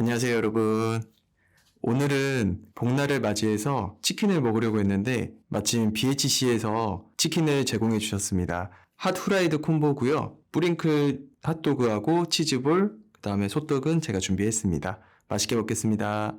안녕하세요, 여러분. 오늘은 복날을 맞이해서 치킨을 먹으려고 했는데 마침 BHC에서 치킨을 제공해 주셨습니다. 핫 후라이드 콤보고요. 뿌링클 핫도그하고 치즈볼, 그 다음에 소떡은 제가 준비했습니다. 맛있게 먹겠습니다.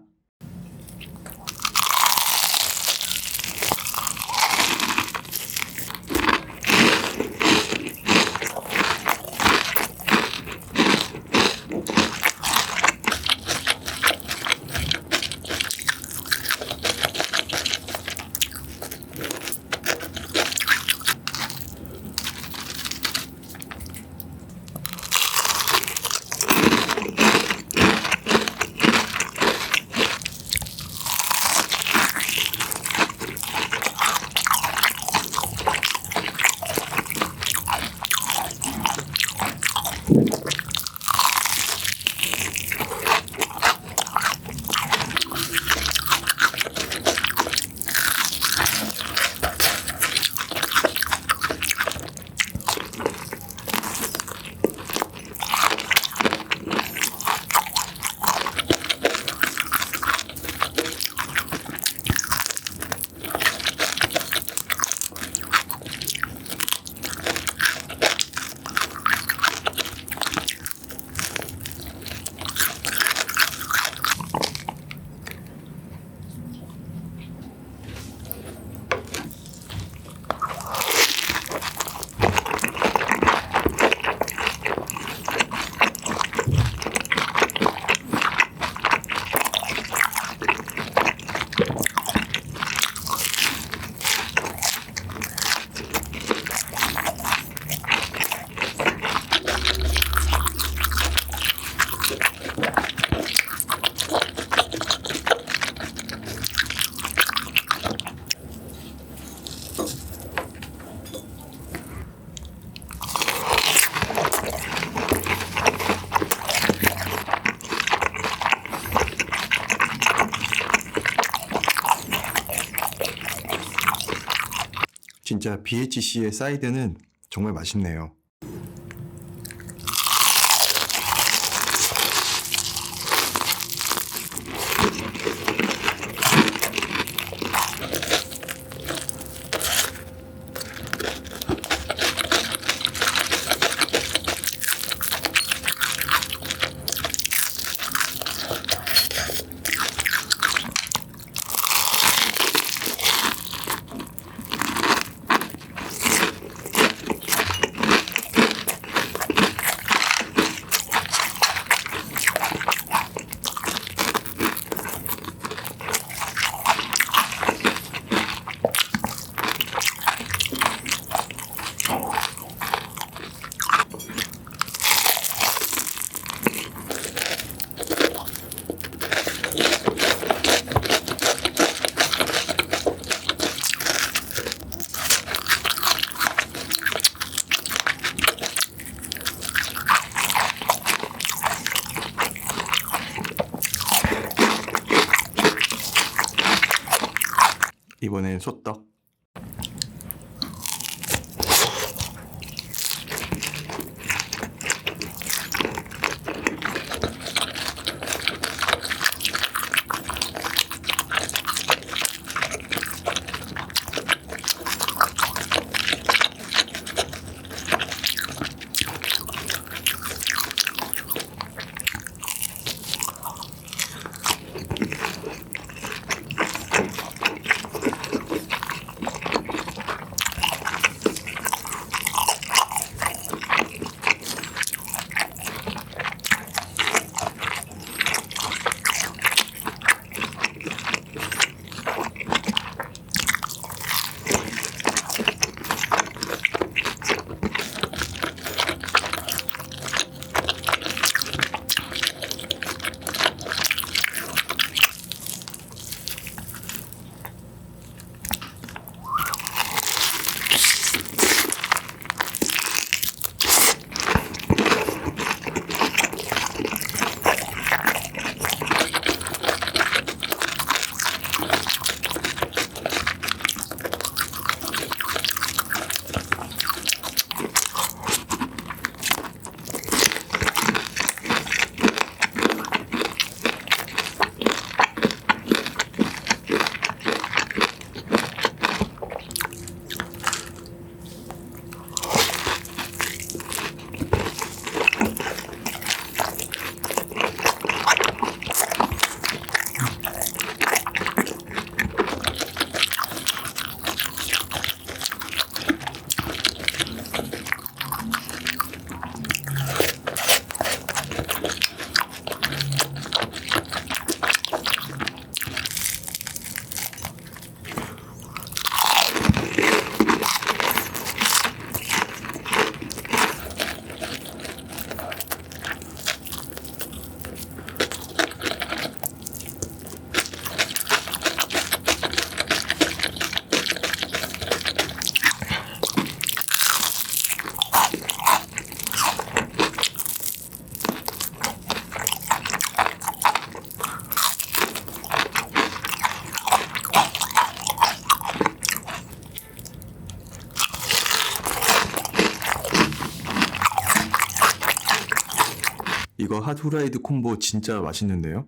진짜 BHC의 사이드는 정말 맛있네요. 이번엔 소떡. 이거 핫 후라이드 콤보 진짜 맛있는데요?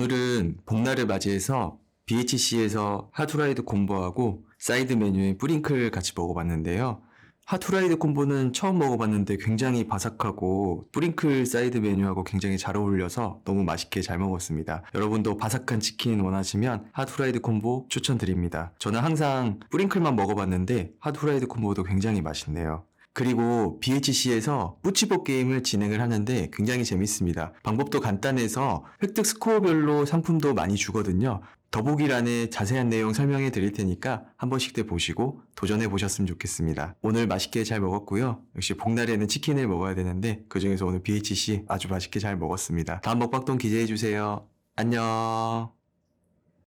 오늘은 복날을 맞이해서 BHC에서 핫후라이드 콤보하고 사이드 메뉴에 뿌링클 같이 먹어봤는데요. 핫후라이드 콤보는 처음 먹어봤는데 굉장히 바삭하고 뿌링클 사이드 메뉴하고 굉장히 잘 어울려서 너무 맛있게 잘 먹었습니다. 여러분도 바삭한 치킨 원하시면 핫후라이드 콤보 추천드립니다. 저는 항상 뿌링클만 먹어봤는데 핫후라이드 콤보도 굉장히 맛있네요. 그리고 BHC에서 뿌치보 게임을 진행을 하는데 굉장히 재밌습니다. 방법도 간단해서 획득 스코어별로 상품도 많이 주거든요. 더보기란에 자세한 내용 설명해 드릴 테니까 한 번씩 때 보시고 도전해 보셨으면 좋겠습니다. 오늘 맛있게 잘 먹었고요. 역시 복날에는 치킨을 먹어야 되는데 그 중에서 오늘 BHC 아주 맛있게 잘 먹었습니다. 다음 먹방동 기대해 주세요. 안녕.